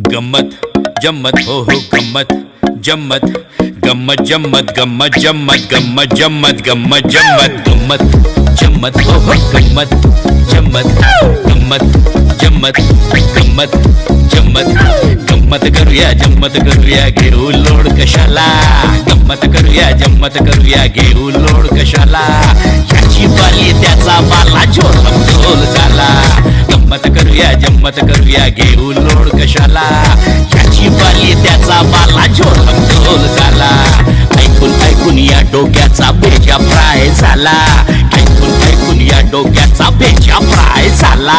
गम्मत जम्मत हो हो गम्मत जम्मत गम्मत जम्मत गम्मत जम्मत गम्मत जम्मत गम्मत जम्मत गम्मत जम्मत हो हो गम्मत जम्मत गम्मत जम्मत गम्मत जम्मत गम्मत करूया जम्मत करूया घेऊ लोड कशाला गम्मत करूया जम्मत करूया घेऊ लोड कशाला याची बाली त्याचा बाला झोल झाला गम्मत करूया जम्मत करूया घेऊ लोड झाला ऐकून ऐकून या डोक्याचा बेजा फ्राय झाला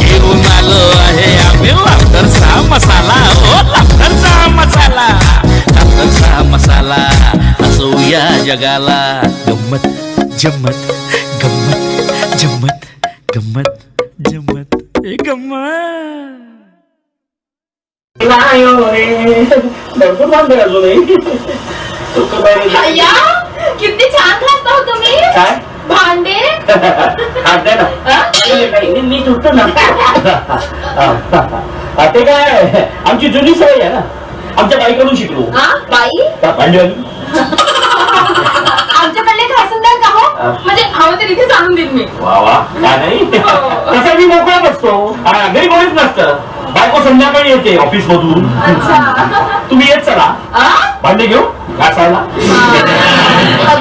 घेऊन आलो आहे आम्ही लाफ्टरचा मसाला ओ लाफ्टरचा मसाला लाफ्टरचा मसाला हसवूया जगाला गंमत जम्मत गंमत जम्मत गंमत जम्मत ए गंमत नाही हो रे भरपूर थांबते अजूनही तुका काय? भांडे? दे ना. हा? नाही, नाही, मी- मी तुटतो ना. हा, ते काय? आमची जुनी सवय आहे ना. आमच्या बाईकडून शिकलो. हा? बाई? त्या भांडवली आमच्याकडले द्याल का हो? म्हणजे हवं ते तिथे सांगून देईन मी. वा वा. का नाही? तसं मी मोकळा बसतो. हा, घरी कोणीच नसतं. बायको संध्याकाळी येते ऑफिस मधून अच्छा. तुम्ही येत चला. हा? भांडे घेऊ? घासायला.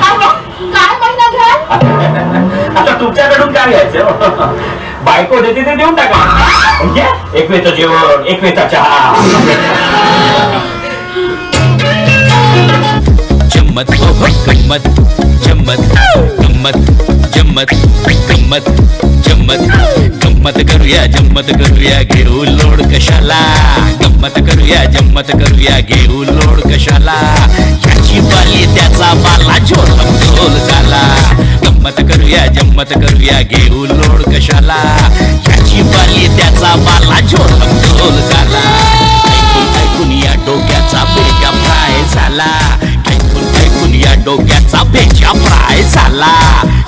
काय आता तुमच्याकडून काय घ्यायचं? बायको देते ते देऊन टाका. म्हणजे एक वेळचं जेवण एक वेळचा चहा. जम्मत हो हो गम्मत जम्मत गम्मत जम्मत गम्मत गम्मत करूया जम्मत करूया घेऊ लोड कशाला? गम्मत करूया जम्मत करूया घेऊ लोड कशाला? याची बाली त्याचा बाला झोल झोल गंमत करूया जम्मत करूया घेऊ लोड कशाला? त्याची बाली त्याचा बाला झोल झोल झाला. ऐकून ऐकून या डोक्याचा बेजा फ्राय झाला. ऐकून ऐकून या डोक्याचा बेजा फ्राय झाला.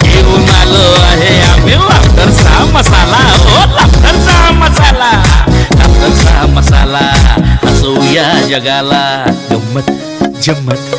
घेऊन आलो आहे आम्ही लाफ्टरचा मसाला. हो, ओ लाफ्टरचा मसाला. लाफ्टरचा मसाला. हसवूया जगाला. गंमत जम्मत